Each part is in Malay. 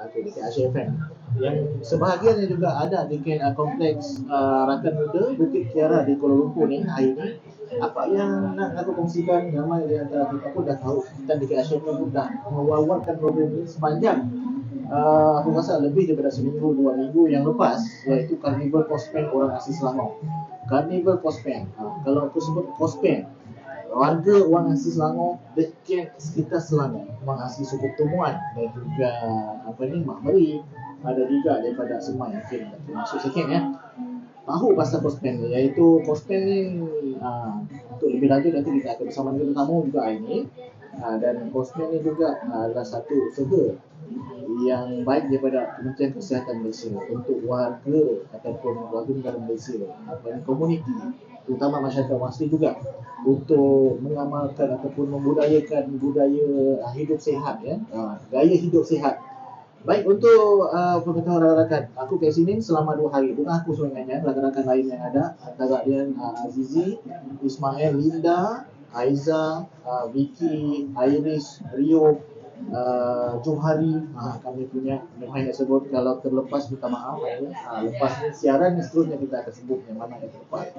Bombak atau dekat yang sebahagiannya juga ada dekat uh, kompleks uh, Rakan Muda Bukit Kiara di Kuala Lumpur ni hari ni. Apa yang nak aku kongsikan ramai di antara kita pun dah tahu kita dekat ASFM pun dah mewawarkan program ni sepanjang uh, aku rasa lebih daripada seminggu dua minggu yang lepas iaitu Carnival Postman orang asli Selangor. Carnival Postman uh, kalau aku sebut Postman warga orang asli Selangor dekat sekitar Selangor. Orang asli suku Tumuan dan juga apa ni Mak Meri ada juga daripada Semai. Kita masuk sikit ya. Tahu pasal Postman ni. Iaitu Postman ni uh, untuk lebih lanjut nanti kita akan bersama dengan tetamu juga hari ni. Uh, dan Postman ni juga adalah satu usaha yang baik daripada Kementerian Kesihatan Malaysia. Untuk warga ataupun warga negara Malaysia. Apa ni komuniti terutama masyarakat orang asli juga untuk mengamalkan ataupun membudayakan budaya uh, hidup sihat ya uh, gaya hidup sihat Baik untuk uh, pengetahuan rakan-rakan, aku kat sini selama dua hari. Bukan aku sebenarnya, rakan-rakan lain yang ada. Antara dia uh, Azizi, Ismail, Linda, Aiza, uh, Vicky, Iris, Rio, uh, Johari. Uh, kami punya memang nak sebut kalau terlepas minta maaf. Ya. Uh, lepas siaran seterusnya kita akan sebut yang mana yang terlepas.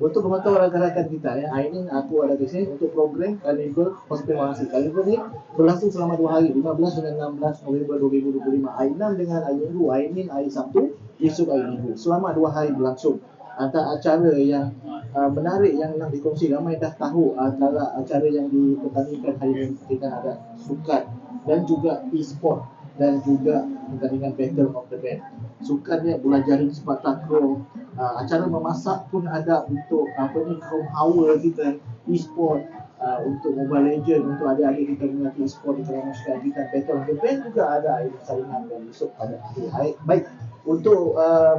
Untuk pengetahuan rakan-rakan kita ya, hari ini aku ada di sini untuk program Carnival Hospitality. Carnival ni berlangsung selama dua hari, 15 dengan 16 November 2025. Hari 6 dengan hari Minggu, hari Senin, hari Sabtu, esok hari Minggu. Selama dua hari berlangsung. Antara acara yang uh, menarik yang nak dikongsi ramai dah tahu antara acara yang dipertandingkan hari ini kita ada sukan dan juga e-sport dan juga pertandingan Battle of the Band. Sukan dia bola jaring sepak takraw, uh, acara memasak pun ada untuk apa ni kaum hawa kita e-sport uh, untuk Mobile Legend untuk adik-adik kita mengerti e-sport di kalangan kita Battle of the Band juga ada air saingan dan esok pada hari. Baik, untuk um,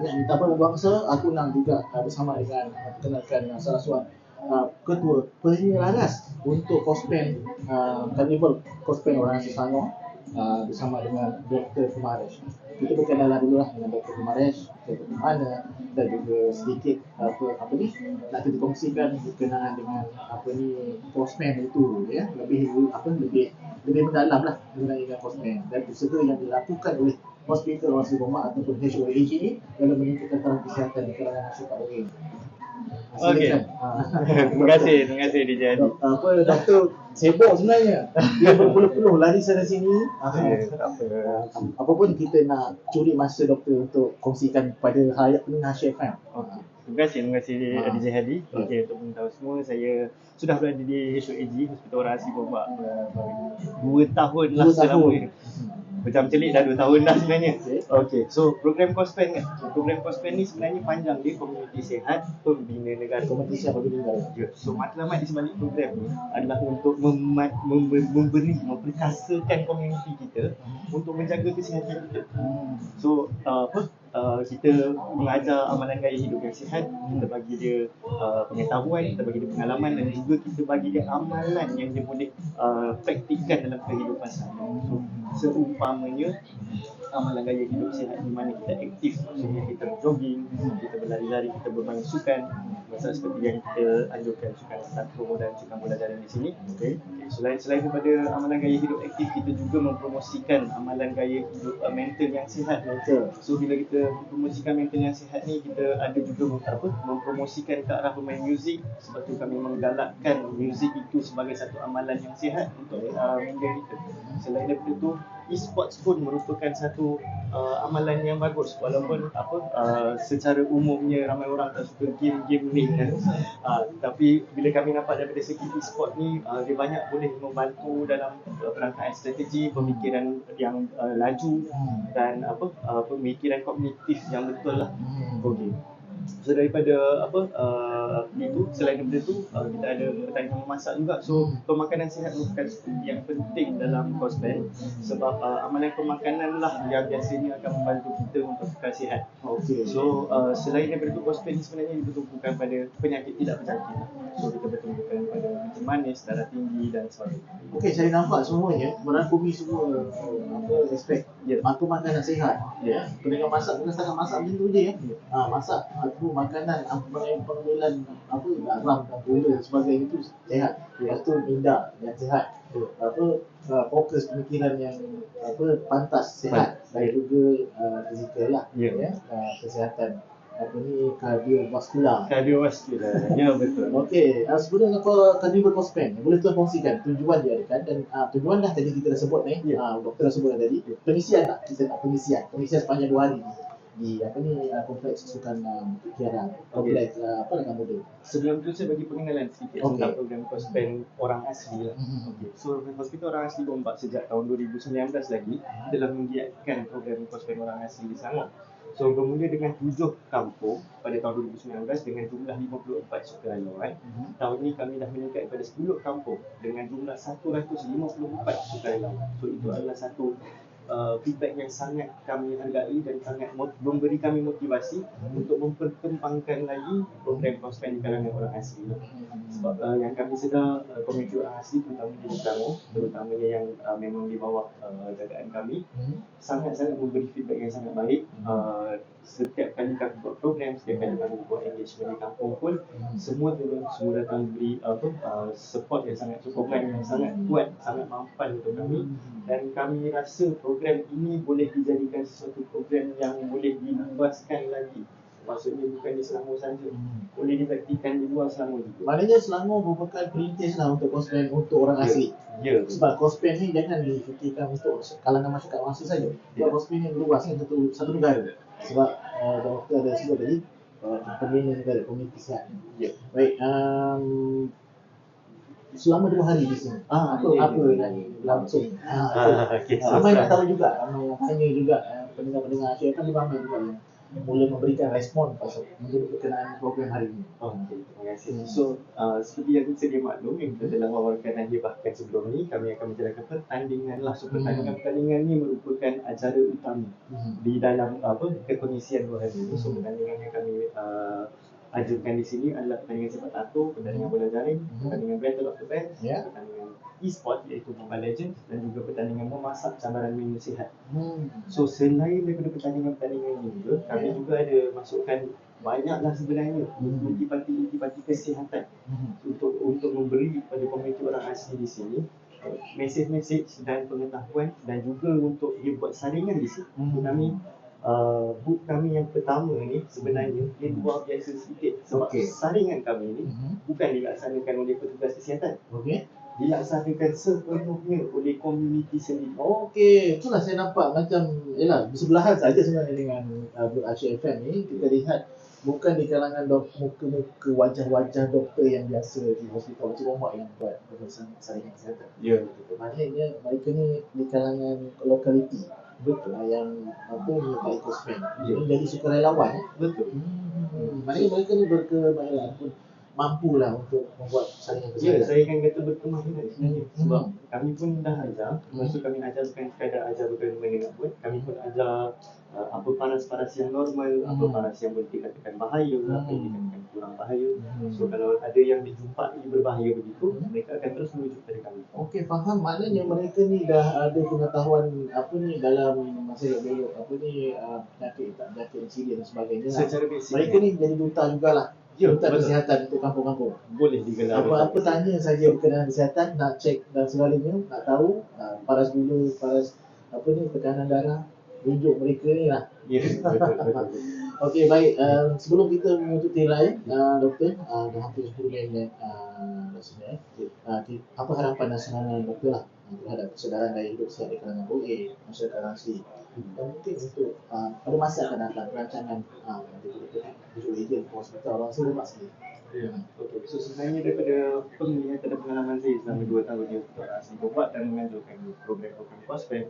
yang tanpa berbangsa, aku nak juga uh, bersama dengan uh, perkenalkan uh, salah seorang uh, ketua penyelaras untuk Kospen uh, Carnival Kospen orang asli Selangor uh, bersama dengan Dr. Kumaresh. Kita berkenalan dulu lah dengan Dr. Kumaresh, Dr. mana dan juga sedikit apa apa ni nak kita kongsikan berkenaan dengan apa ni Kospen itu ya lebih apa lebih lebih mendalam lah mengenai dengan Kospen dan usaha yang dilakukan oleh Hospital Wasi Bomak ataupun HOAG ni dalam meningkatkan kesihatan di kalangan masyarakat orang. Okey. terima kasih, terima kasih DJ Adi. Apa doktor sibuk sebenarnya. Dia berpuluh-puluh lari sana sini. Eh, tak apa. Apa pun kita nak curi masa doktor untuk kongsikan kepada hayat pendengar kan. Okey. Terima kasih, terima kasih Ah. DJ Hadi. Okey, untuk pengetahuan semua, saya sudah berada di HOAG, Hospital Asli Bombak dua tahun lah selama ini. Macam celik dah dua tahun dah sebenarnya. Okey. Okey, so program Cospen kan. Program Cospen ni sebenarnya panjang dia komuniti sihat pembina negara. Komuniti sihat pembina negara. Ya, so matlamat di sebalik program ni adalah untuk memat, mem, memberi, memperkasakan komuniti kita untuk menjaga kesihatan kita. So uh, apa uh, kita mengajar amalan gaya hidup yang sihat, kita bagi dia uh, pengetahuan, kita bagi dia pengalaman dan juga kita bagi dia amalan yang dia boleh uh, praktikkan dalam kehidupan seharian. So seumpamanya amalan gaya hidup sihat di mana kita aktif maksudnya kita jogging, kita berlari-lari, kita bermain sukan masa seperti yang kita anjurkan sukan takraw dan sukan bola jaring di sini. Okey. Okay, selain selain daripada amalan gaya hidup aktif, kita juga mempromosikan amalan gaya hidup uh, mental yang sihat. Betul. So bila kita mempromosikan mental yang sihat ni, kita ada juga apa mempromosikan ke arah bermain muzik sebab tu kami menggalakkan muzik itu sebagai satu amalan yang sihat untuk uh, minda kita. Selain daripada tu, e-sports pun merupakan satu uh, amalan yang bagus walaupun apa uh, secara umumnya ramai orang tak suka game-game ni. Uh, tapi bila kami nampak daripada segi e-sport ni uh, dia banyak boleh membantu dalam uh, perangkaian strategi pemikiran yang uh, laju dan apa uh, pemikiran kognitif yang betul lah. Okey So daripada apa uh, itu selain daripada itu uh, kita ada pertandingan memasak juga. So pemakanan sihat merupakan yang penting dalam cosplay sebab uh, amalan pemakanan lah yang biasanya akan membantu kita untuk kekal sihat. Okey. So uh, selain daripada itu cosplay ni sebenarnya dipertumpukan pada penyakit tidak berjangkit. So kita bertumpukan pada kencing manis, darah tinggi dan sebagainya. Okey, saya nampak semuanya merangkumi semua apa aspek aku makanan sihat. Ya. Pendengar masak bukan setakat masak macam tu je ya. Ya. Ha, masak aku makanan apa pengambilan apa garam dan gula dan sebagainya itu sehat. Lepas tu minda yang sihat. apa uh, fokus pemikiran yang apa pantas sihat dan juga uh, fizikal lah Ya. ya uh, kesihatan apa ni kardiovaskular Kardiovaskular. ya betul. Okey, uh, sebelum apa cospan, boleh tuan kongsikan tujuan dia kan dan uh, tujuan dah tadi kita dah sebut ni, Ya. uh, doktor dah sebut dah tadi. Pengisian tak? Kita tak pengisian. Pengisian sepanjang dua hari ni di apa ni uh, kompleks sukan uh, Kiara. Kompleks uh, apa nama dia? Sebelum tu saya bagi pengenalan sedikit Okey. tentang program Cospen orang asli lah. Mhm. Okay. So Hospital Orang Asli Gombak sejak tahun 2019 lagi telah menggiatkan program Cospen Orang Asli di Selangor. So bermula dengan tujuh kampung pada tahun 2019 dengan jumlah 54 sukarelawan. Mhm. Tahun ini kami dah meningkat kepada 10 kampung dengan jumlah 154 sukarelawan. So itu adalah satu uh, feedback yang sangat kami hargai dan sangat memberi kami motivasi untuk memperkembangkan lagi program Cospen di kalangan orang asli. Sebab uh, yang kami sedar uh, komuniti orang asli terutama di Selangor, terutamanya yang uh, memang di bawah uh, jagaan kami Mhm. sangat-sangat memberi feedback yang sangat baik. Uh, setiap kali kami buat program, setiap kali kami buat engagement di kampung pun Mhm. semua turun, semua datang beri apa uh, support yang sangat sokongan yang sangat kuat, sangat mampan untuk kami dan kami rasa program ini boleh dijadikan sesuatu program yang boleh diluaskan lagi. Maksudnya bukan di Selangor saja, Mhm. boleh dipraktikan di luar Selangor juga. Maknanya Selangor merupakan perintis lah untuk cosplay untuk orang Ya. asli. Ya, Sebab cosplay ni jangan difikirkan untuk kalangan masyarakat asli saja. Sebab cosplay ni luas kan satu satu negara. Sebab uh, doktor ada sebut tadi uh, pembina negara, komuniti sihat. Ya. Baik, um, selama dua hari di sini. Ah, apa Ya, apa ya. yang langsung. Ah, Ah, okay, ramai so nak tahu juga, ramai yang tanya juga uh, pendengar-pendengar Asyik kan ramai juga yang mula memberikan respon pasal menurut berkenaan program hari ini. Oh, okay. Terima kasih. Hmm. So, uh, seperti yang sedia maklum yang kita telah wawarkan dan bahkan sebelum ni, kami akan menjalankan pertandingan lah. So, Hmm. pertandingan-pertandingan ni merupakan acara utama Hmm. di dalam apa kekondisian dua hari ini. So, pertandingan yang kami uh, ajukan di sini adalah pertandingan sepak takraw, pertandingan bola jaring, Hmm. pertandingan battle of the band, Ya. pertandingan e-sport iaitu Mobile Legends dan juga pertandingan memasak cabaran menu sihat. Hmm. So selain daripada pertandingan-pertandingan ini juga, kami Ya. juga ada masukkan banyaklah sebenarnya Hmm. multi-parti-multi-parti kesihatan Hmm. untuk untuk memberi kepada komuniti orang asli di sini mesej-mesej dan pengetahuan dan juga untuk dia buat saringan di sini. Hmm. Kami uh, book kami yang pertama ni sebenarnya dia luar biasa sedikit sebab Okey. saringan kami ni Hmm. bukan dilaksanakan oleh petugas kesihatan, Okey. dilaksanakan sepenuhnya oleh komuniti sendiri. Okey, itulah saya nampak macam yalah bersebelahan saja sebenarnya dengan uh, Asyik FM ni kita lihat bukan di kalangan dok, muka-muka wajah-wajah doktor yang biasa di hospital macam Omak yang buat urusan saringan kesihatan. Ya. Maknanya mereka ni di kalangan lokaliti betul lah yang apa menyertai cosplay. Ya. Jadi jadi sukarelawan. eh. Betul. Hmm. Maknanya mereka ni berkemahiran pun mampu lah untuk membuat saringan Ya, kesihatan. saya akan kata berkemahiran sebenarnya Hmm. sebab kami pun dah ajar. Maksud kami ajar bukan sekadar ajar bagaimana nak buat. Kami pun ajar uh, apa paras-paras yang normal, apa Hmm. paras yang boleh dikatakan bahaya, apa yang Hmm. dikatakan bahaya. Hmm. So kalau ada yang dijumpai berbahaya begitu, Hmm. mereka akan terus merujuk kepada kami. Okey faham maknanya mereka ni dah ada pengetahuan apa ni dalam masa dulu apa ni uh, penyakit tak penyakit insiden dan sebagainya lah. Secara basic Mereka ni jadi duta jugalah. Ya, duta betul. kesihatan untuk kampung-kampung. boleh digelar. Apa-apa tanya saja berkenaan kesihatan nak cek dan segalanya nak tahu uh, paras gula, paras apa ni tekanan darah rujuk mereka ni lah. Ya, betul, betul. Okey baik um, sebelum kita menutup tirai uh, doktor uh, dah hampir 10 minit uh, rasanya eh. uh, apa harapan dan serangan doktor lah uh, terhadap kesedaran gaya hidup sihat di kalangan OA masyarakat asli dan mungkin untuk uh, pada masa akan datang perancangan uh, nanti kita visual agent for hospital orang seluruh asli Ya. Okey, so sebenarnya daripada penglihatan dan pengalaman saya selama 2 tahun di Hospital Asli Gobat dan mengajukan program-program Cospen,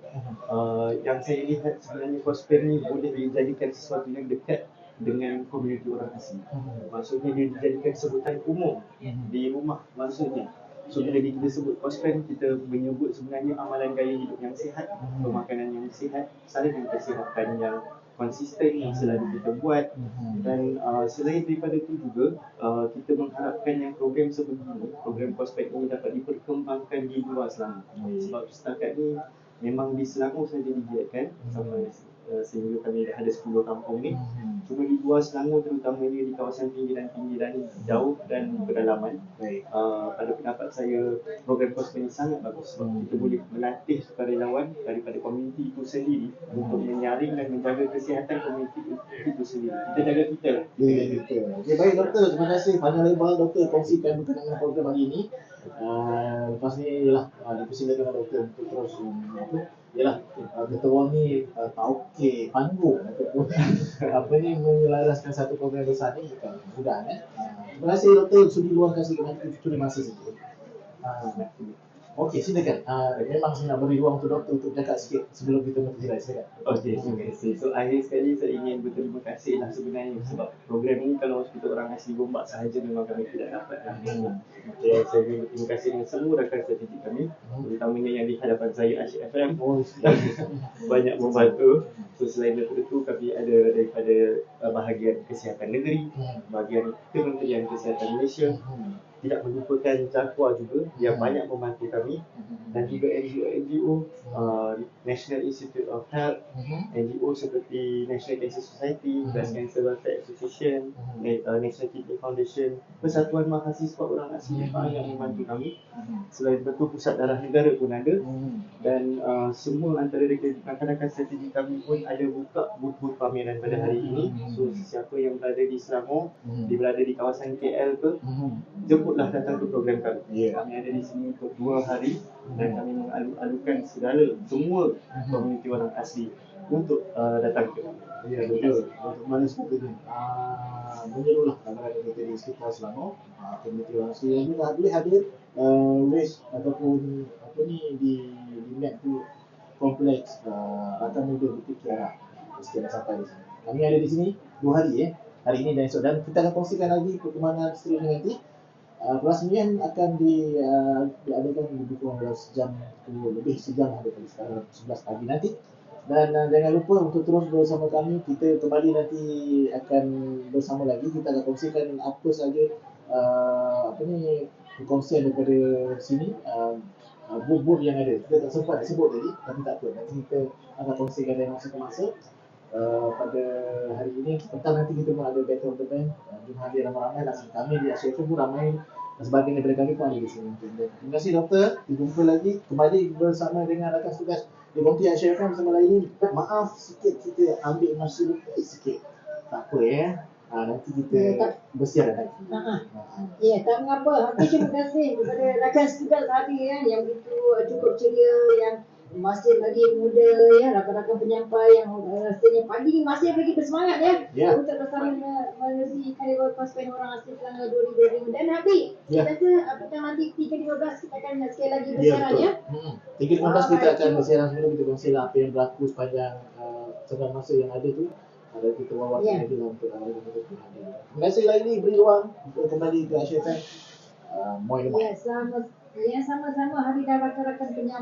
uh, yang saya lihat sebenarnya Cospen ni boleh dijadikan sesuatu yang dekat dengan komuniti orang asli. Maksudnya dia dijadikan sebutan umum di rumah maksudnya. So bila kita sebut Cospen, kita menyebut sebenarnya amalan gaya hidup yang sihat, pemakanan yang sihat, saringan kesihatan yang konsisten yang selalu kita buat. Dan uh, selain daripada itu juga uh, kita mengharapkan yang program sebegini program prospek ini dapat diperkembangkan di luar Selangor sebab setakat ni memang di Selangor saja digiatkan. Sampai uh, sehingga kami dah ada 10 kampung ni. Hmm. Cuma di luar Selangor terutamanya di kawasan pinggiran-pinggiran jauh dan pedalaman. Baik. Uh, pada pendapat saya program kosmet ini sangat bagus sebab Hmm. kita boleh melatih sukarelawan daripada komuniti itu sendiri untuk menyaring dan menjaga kesihatan komuniti itu sendiri. Kita jaga kita lah. Ya, doktor. Okay, baik doktor, terima kasih panjang lebar doktor kongsikan berkenaan program hari ini. Uh, lepas ni ialah uh, dipersilakan doktor untuk terus um, apa? Yalah, uh, ketua ni uh, tauke panggung ataupun apa ni menyelaraskan satu program besar ni bukan mudah eh. Uh, terima kasih doktor sudi luangkan sedikit masa curi masa sikit. Uh, Okey, silakan. Uh, memang saya nak beri ruang untuk doktor untuk cakap sikit sebelum kita bertirai. Silakan. Okey, terima kasih. So akhir sekali saya ingin berterima kasih lah sebenarnya sebab program ini kalau kita orang asli Gombak sahaja memang kami tidak dapat lah. Hmm. Okay, saya ingin berterima kasih dengan semua rakan strategik kami terutamanya yang di hadapan saya Asyik FM Oh, banyak membantu. So selain daripada itu kami ada daripada uh, bahagian kesihatan negeri, Hmm. bahagian Kementerian Kesihatan Malaysia, Hmm. Tidak melupakan Jakwa juga yang banyak membantu kami dan juga NGO-NGO, uh, National Institute of Health, Hmm. NGO seperti National Cancer Society, Breast Cancer Welfare Association, uh, National Kidney Foundation, Persatuan Mahasiswa Orang Asli Jepang yang membantu kami. Selain itu Pusat Darah Negara pun ada Hmm. dan uh, semua antara rakan-rakan strategi kami pun ada buka booth-booth pameran pada hari ini. So sesiapa yang berada di Selangor, Hmm. dia berada di kawasan KL ke, Hmm. Jemputlah datang ke program kami. Ya. Kami ada di sini untuk dua hari dan kami mengalu-alukan segala semua komuniti orang asli untuk uh, datang ke kami. Ya betul. Untuk mana seperti ini. Ah, menyeluruhlah rakan-rakan kita di sekitar Selangor, ah, komuniti orang asli yang juga boleh hadir uh, race ataupun apa ni di di net tu kompleks uh, Rakan Muda Bukit Kiara. Mesti sampai di sini. Kami ada di sini dua hari eh. Hari ini dan esok dan kita akan kongsikan lagi perkembangan seterusnya nanti. Uh, perasmian akan di, uh, diadakan lebih kurang dalam sejam ke lebih sejam lah daripada sekarang 11 pagi nanti. Dan uh, jangan lupa untuk terus bersama kami. Kita kembali nanti akan bersama lagi. Kita akan kongsikan apa saja uh, apa ni perkongsian daripada sini. Uh, uh, booth-booth yang ada. Kita tak sempat nak sebut tadi tapi tak apa. Nanti kita akan kongsikan dari masa ke masa Uh, pada hari ini petang nanti kita pun ada battle of the band uh, jom hadir ramai-ramai lah kami di Asia pun ramai dan sebagian daripada kami pun ada di sini. Terima kasih doktor. Jumpa lagi kembali bersama dengan rakan tugas di Konti Asia FM bersama lain ini. Maaf sikit kita ambil masa lebih sikit. Tak apa ya. Ha, nanti kita Ya, tak. bersiaran lagi. Ha, ha. Ha, Ya, tak mengapa. Hati terima kasih kepada rakan setugas tadi ya, yang begitu uh, cukup ceria, yang masih lagi muda ya, rakan-rakan penyampai yang uh, rasanya pagi ni masih lagi bersemangat ya. Ya. Untuk bersama menerusi Carnival Cosplay Orang Asli Selangor 2025 dan Habib. Ya. Kita rasa uh, petang nanti 3.15 kita akan sekali lagi Ya bersiaran betul. ya. Hmm. 3.15 kita akan bersiaran sebelum kita kongsikan apa yang berlaku sepanjang uh, sepanjang masa yang ada tu. Ada kita wawasan Ya. lagi lah untuk uh. Terima kasih lagi beri ruang untuk kembali ke Asia FM. Uh, Moin. Ya, sama ya sama-sama hari dan rakan-rakan penyampai